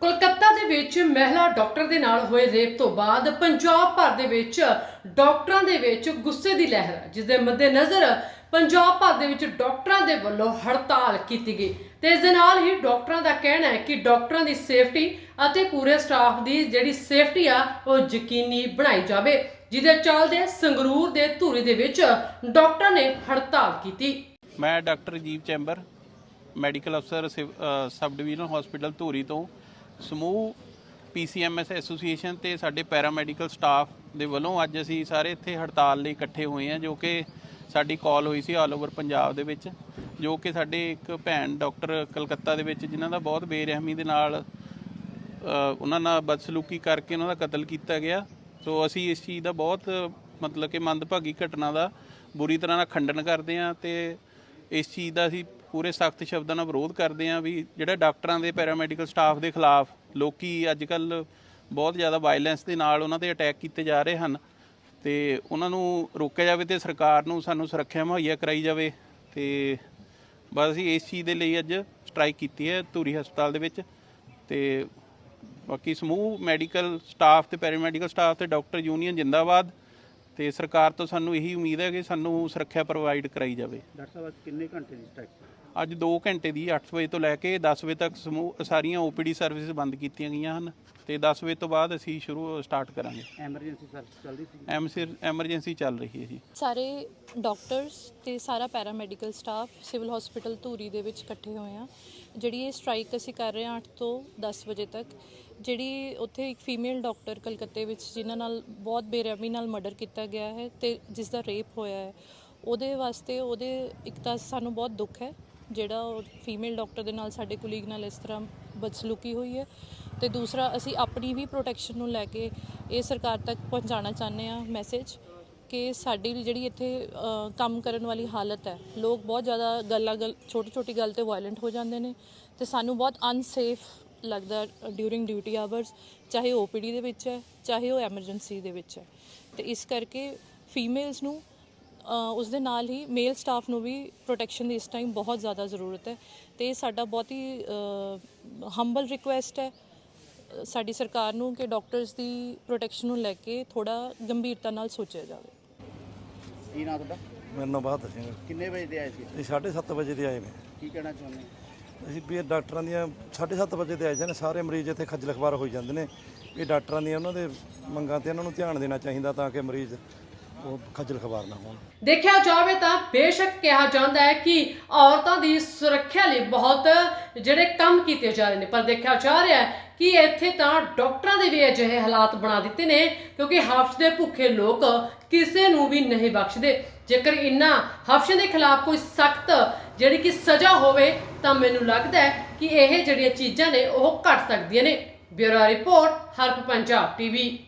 ਕੋਲਕਾਤਾ ਦੇ ਵਿੱਚ ਮਹਿਲਾ ਡਾਕਟਰ ਦੇ ਨਾਲ ਹੋਏ ਰੇਪ ਤੋਂ ਬਾਅਦ ਪੰਜਾਬ ਭਰ ਦੇ ਵਿੱਚ ਡਾਕਟਰਾਂ ਦੇ ਵਿੱਚ ਗੁੱਸੇ ਦੀ ਲਹਿਰ ਹੈ ਜਿਸ ਦੇ ਮੱਦੇਨਜ਼ਰ ਪੰਜਾਬ ਭਰ ਦੇ ਵਿੱਚ ਡਾਕਟਰਾਂ ਦੇ ਵੱਲੋਂ ਹੜਤਾਲ ਕੀਤੀ ਗਈ। ਤੇ ਇਸ ਦੇ ਨਾਲ ਹੀ ਡਾਕਟਰਾਂ ਦਾ ਕਹਿਣਾ ਹੈ ਕਿ ਡਾਕਟਰਾਂ ਦੀ ਸੇਫਟੀ ਅਤੇ ਪੂਰੇ ਸਟਾਫ ਦੀ ਜਿਹੜੀ ਸੇਫਟੀ ਆ, ਉਹ ਯਕੀਨੀ ਬਣਾਈ ਜਾਵੇ, ਜਿਹਦੇ ਚੱਲਦੇ ਸੰਗਰੂਰ ਦੇ ਧੂਰੀ ਦੇ ਵਿੱਚ ਡਾਕਟਰਾਂ ਨੇ ਹੜਤਾਲ ਕੀਤੀ। ਮੈਂ ਡਾਕਟਰ ਜੀਵ ਚੈਂਬਰ, ਮੈਡੀਕਲ ਅਫਸਰ ਸਬ ਡਿਵੀਜ਼ਨਲ ਹਸਪੀਟਲ ਧੂਰੀ ਤੋਂ। ਸਮੂਹ ਪੀਸੀਐਮਐਸ ਐਸੋਸੀਏਸ਼ਨ ਤੇ ਸਾਡੇ ਪੈਰਾਮੈਡੀਕਲ ਸਟਾਫ ਦੇ ਵੱਲੋਂ ਅੱਜ ਅਸੀਂ ਸਾਰੇ ਇੱਥੇ ਹੜਤਾਲ ਲਈ ਇਕੱਠੇ ਹੋਏ ਹਾਂ, ਜੋ ਕਿ ਸਾਡੀ ਕਾਲ ਹੋਈ ਸੀ ਆਲ ਓਵਰ ਪੰਜਾਬ ਦੇ ਵਿੱਚ, ਜੋ ਕਿ ਸਾਡੇ ਇੱਕ ਭੈਣ ਡਾਕਟਰ ਕਲਕੱਤਾ ਦੇ ਵਿੱਚ, ਜਿਨ੍ਹਾਂ ਦਾ ਬਹੁਤ ਬੇਰਹਿਮੀ ਦੇ ਨਾਲ ਉਹਨਾਂ ਨਾਲ ਬਦਸਲੂਕੀ ਕਰਕੇ ਉਹਨਾਂ ਦਾ ਕਤਲ ਕੀਤਾ ਗਿਆ। ਸੋ ਅਸੀਂ ਇਸ ਚੀਜ਼ ਦਾ ਬਹੁਤ, ਮਤਲਬ ਕਿ ਮੰਦਭਾਗੀ ਘਟਨਾ ਦਾ ਬੁਰੀ ਤਰ੍ਹਾਂ ਨਾਲ ਖੰਡਨ ਕਰਦੇ ਹਾਂ ਤੇ ਇਸ ਚੀਜ਼ ਦਾ ਅਸੀਂ ਪੂਰੇ ਸਖਤ ਸ਼ਬਦਾਂ ਨਾਲ ਵਿਰੋਧ ਕਰਦੇ ਹਾਂ ਵੀ ਜਿਹੜਾ ਡਾਕਟਰਾਂ ਦੇ ਪੈਰਾਮੈਡੀਕਲ ਸਟਾਫ ਦੇ ਖਿਲਾਫ ਲੋਕੀ ਅੱਜ ਕੱਲ ਬਹੁਤ ਜ਼ਿਆਦਾ ਵਾਇਲੈਂਸ ਦੇ ਨਾਲ ਉਹਨਾਂ ਤੇ ਅਟੈਕ ਕੀਤੇ ਜਾ ਰਹੇ ਹਨ ਤੇ ਉਹਨਾਂ ਨੂੰ ਰੋਕਿਆ ਜਾਵੇ ਤੇ ਸਰਕਾਰ ਨੂੰ ਸਾਨੂੰ ਸੁਰੱਖਿਆ ਮੁਹੱਈਆ ਕਰਾਈ ਜਾਵੇ ਤੇ ਬਸ ਅਸੀਂ ਇਸ ਚੀਜ਼ ਦੇ ਲਈ ਅੱਜ ਸਟ੍ਰਾਈਕ ਕੀਤੀ ਹੈ ਧੂਰੀ ਹਸਪਤਾਲ ਦੇ ਵਿੱਚ ਤੇ ਬਾਕੀ ਸਮੂਹ ਮੈਡੀਕਲ ਸਟਾਫ ਤੇ ਪੈਰਾਮੈਡੀਕਲ ਸਟਾਫ ਤੇ ਡਾਕਟਰ ਯੂਨੀਅਨ ਜਿੰਦਾਬਾਦ ਤੇ ਸਰਕਾਰ ਤੋਂ ਸਾਨੂੰ ਇਹੀ ਉਮੀਦ ਹੈ ਕਿ ਸਾਨੂੰ ਸੁਰੱਖਿਆ ਪ੍ਰੋਵਾਈਡ ਕਰਾਈ ਜਾਵੇ। ਡਾਕਟਰ ਸਾਹਿਬ ਕਿੰਨੇ ਘੰਟੇ ਦੀ ਸਟ੍ਰਾਈਕ ਅੱਜ 2 ਘੰਟੇ ਦੀ 8 ਵਜੇ ਤੋਂ ਲੈ ਕੇ 10 ਵਜੇ ਤੱਕ ਸਮੂਹ ਸਾਰੀਆਂ ਓਪੀਡੀ ਸਰਵਿਸਿਜ਼ ਬੰਦ ਕੀਤੀਆਂ ਗਈਆਂ ਹਨ ਤੇ 10 ਵਜੇ ਤੋਂ ਬਾਅਦ ਅਸੀਂ ਸ਼ੁਰੂ ਸਟਾਰਟ ਕਰਾਂਗੇ। ਐਮਰਜੈਂਸੀ ਸਰਵਿਸ ਚੱਲਦੀ ਸੀ? ਐਮਸੀ ਐਮਰਜੈਂਸੀ ਚੱਲ ਰਹੀ ਹੈ ਜੀ। ਸਾਰੇ ਡਾਕਟਰਸ ਤੇ ਸਾਰਾ paramedical staff civil hospital Dhuri ਦੇ ਵਿੱਚ ਇਕੱਠੇ ਹੋਏ ਆ। ਜਿਹੜੀ ਇਹ ਸਟ੍ਰਾਈਕ ਅਸੀਂ ਕਰ ਰਹੇ ਹਾਂ 8 ਤੋਂ 10 ਵਜੇ ਤੱਕ ਜਿਹੜੀ ਉੱਥੇ ਇੱਕ ਫੀਮੇਲ ਡਾਕਟਰ ਕਲਕੱਤੇ ਵਿੱਚ ਜਿਨ੍ਹਾਂ ਨਾਲ ਬਹੁਤ ਬੇਰਹਿਮੀ ਨਾਲ ਮਰਡਰ ਕੀਤਾ ਗਿਆ ਹੈ ਤੇ ਜਿਸ ਦਾ ਰੇਪ ਹੋਇਆ ਹੈ ਉਹਦੇ ਵਾਸਤੇ ਉਹਦੇ ਇੱਕ ਤਾਂ ਸਾਨੂੰ ਬਹੁਤ ਦੁੱਖ ਹੈ ਜਿਹੜਾ ਉਹ ਫੀਮੇਲ ਡਾਕਟਰ ਦੇ ਨਾਲ ਸਾਡੇ ਕੁਲੀਗ ਨਾਲ ਇਸ ਤਰ੍ਹਾਂ ਬਦਸਲੂਕੀ ਹੋਈ ਹੈ ਤੇ ਦੂਸਰਾ ਅਸੀਂ ਆਪਣੀ ਵੀ ਪ੍ਰੋਟੈਕਸ਼ਨ ਨੂੰ ਲੈ ਕੇ ਇਹ ਸਰਕਾਰ ਤੱਕ ਪਹੁੰਚਾਉਣਾ ਚਾਹੁੰਦੇ ਹਾਂ ਮੈਸੇਜ ਕਿ ਸਾਡੀ ਜਿਹੜੀ ਇੱਥੇ ਕੰਮ ਕਰਨ ਵਾਲੀ ਹਾਲਤ ਹੈ, ਲੋਕ ਬਹੁਤ ਜ਼ਿਆਦਾ ਗੱਲਾਂ ਗੱਲ ਛੋਟੀ ਛੋਟੀ ਗੱਲ ਤੇ ਵਾਇਲੈਂਟ ਹੋ ਜਾਂਦੇ ਨੇ ਤੇ ਸਾਨੂੰ ਬਹੁਤ ਅਨਸੇਫ ਲੱਗਦਾ ਡਿਊਰਿੰਗ ਡਿਊਟੀ ਆਵਰਸ ਚਾਹੇ ਓਪੀਡੀ ਦੇ ਵਿੱਚ ਹੈ, ਚਾਹੇ ਉਹ ਐਮਰਜੈਂਸੀ ਦੇ ਵਿੱਚ ਹੈ। ਤੇ ਇਸ ਕਰਕੇ ਫੀਮੇਲਸ ਨੂੰ ਉਸ ਦੇ ਨਾਲ ਹੀ ਮੇਲ ਸਟਾਫ ਨੂੰ ਵੀ ਪ੍ਰੋਟੈਕਸ਼ਨ ਦੀ ਇਸ ਟਾਈਮ ਬਹੁਤ ਜ਼ਿਆਦਾ ਜ਼ਰੂਰਤ ਹੈ ਤੇ ਇਹ ਸਾਡਾ ਬਹੁਤ ਹੀ ਹੰਬਲ ਰਿਕੁਐਸਟ ਹੈ। ਸਾਡੀ ਸਰਕਾਰ ਨੂੰ ਕਿ ਡਾਕਟਰਸ ਦੀ ਪ੍ਰੋਟੈਕਸ਼ਨ ਨੂੰ ਲੈ ਕੇ ਥੋੜਾ ਗੰਭੀਰਤਾ ਨਾਲ ਸੋਚਿਆ ਜਾਵੇ। ਕੀ ਨਾਂ ਤੁਹਾਡਾ? ਮੇਰਾ ਨਾਮ ਬਹਾਦਰ ਸਿੰਘ। ਕਿੰਨੇ ਵਜੇ ਦੇ ਆਏ ਸੀ? ਇਹ 7:30 ਵਜੇ ਦੇ ਆਏ ਨੇ। ਕੀ ਕਹਿਣਾ ਚਾਹੁੰਦੇ? ਅਸੀਂ ਵੀ ਇਹ ਡਾਕਟਰਾਂ ਦੀਆਂ 7:30 ਵਜੇ ਦੇ ਆਏ ਜਾਂਦੇ ਸਾਰੇ ਮਰੀਜ਼ ਇੱਥੇ ਖੱਜਲ ਖਵਾਰ ਹੋਈ ਜਾਂਦੇ ਨੇ। ਇਹ ਡਾਕਟਰਾਂ ਦੀਆਂ ਉਹਨਾਂ ਦੇ ਮੰਗਾਂ ਤੇ ਉਹਨਾਂ ਨੂੰ ਧਿਆਨ ਦੇਣਾ ਚਾਹੀਦਾ ਤਾਂ ਕਿ ਮਰੀਜ਼ ਉਹ ਖੱਜਲ ਖਵਾਰ ਨਾ ਹੋਣ। ਦੇਖਿਆ ਜਾਵੇ ਤਾਂ ਬੇਸ਼ੱਕ ਕਿਹਾ ਜਾਂਦਾ ਹੈ ਕਿ ਔਰਤਾਂ ਦੀ ਸੁਰੱਖਿਆ ਲਈ ਬਹੁਤ ਜਿਹੜੇ ਕੰਮ ਕੀਤੇ ਜਾ ਰਹੇ ਨੇ, ਪਰ ਦੇਖਿਆ ਜਾ ਰਿਹਾ ਹੈ ਕਿ ਇੱਥੇ ਤਾਂ ਡਾਕਟਰਾਂ ਦੇ ਵੀ ਅਜਿਹੇ ਹਾਲਾਤ ਬਣਾ ਦਿੱਤੇ ਨੇ, ਕਿਉਂਕਿ ਹਫਸ਼ ਦੇ ਭੁੱਖੇ ਲੋਕ ਕਿਸੇ ਨੂੰ ਵੀ ਨਹੀਂ ਬਖਸ਼ਦੇ। ਜੇਕਰ ਇਨ੍ਹਾਂ ਹਫਸ਼ਾਂ ਦੇ ਖਿਲਾਫ ਕੋਈ ਸਖਤ ਜਿਹੜੀ ਕਿ ਸਜ਼ਾ ਹੋਵੇ, ਤਾਂ ਮੈਨੂੰ ਲੱਗਦਾ ਹੈ ਕਿ ਇਹ ਜਿਹੜੀਆਂ ਚੀਜ਼ਾਂ ਨੇ, ਉਹ ਘਟ ਸਕਦੀਆਂ ਨੇ। Bureau report Harp Punjab, TV.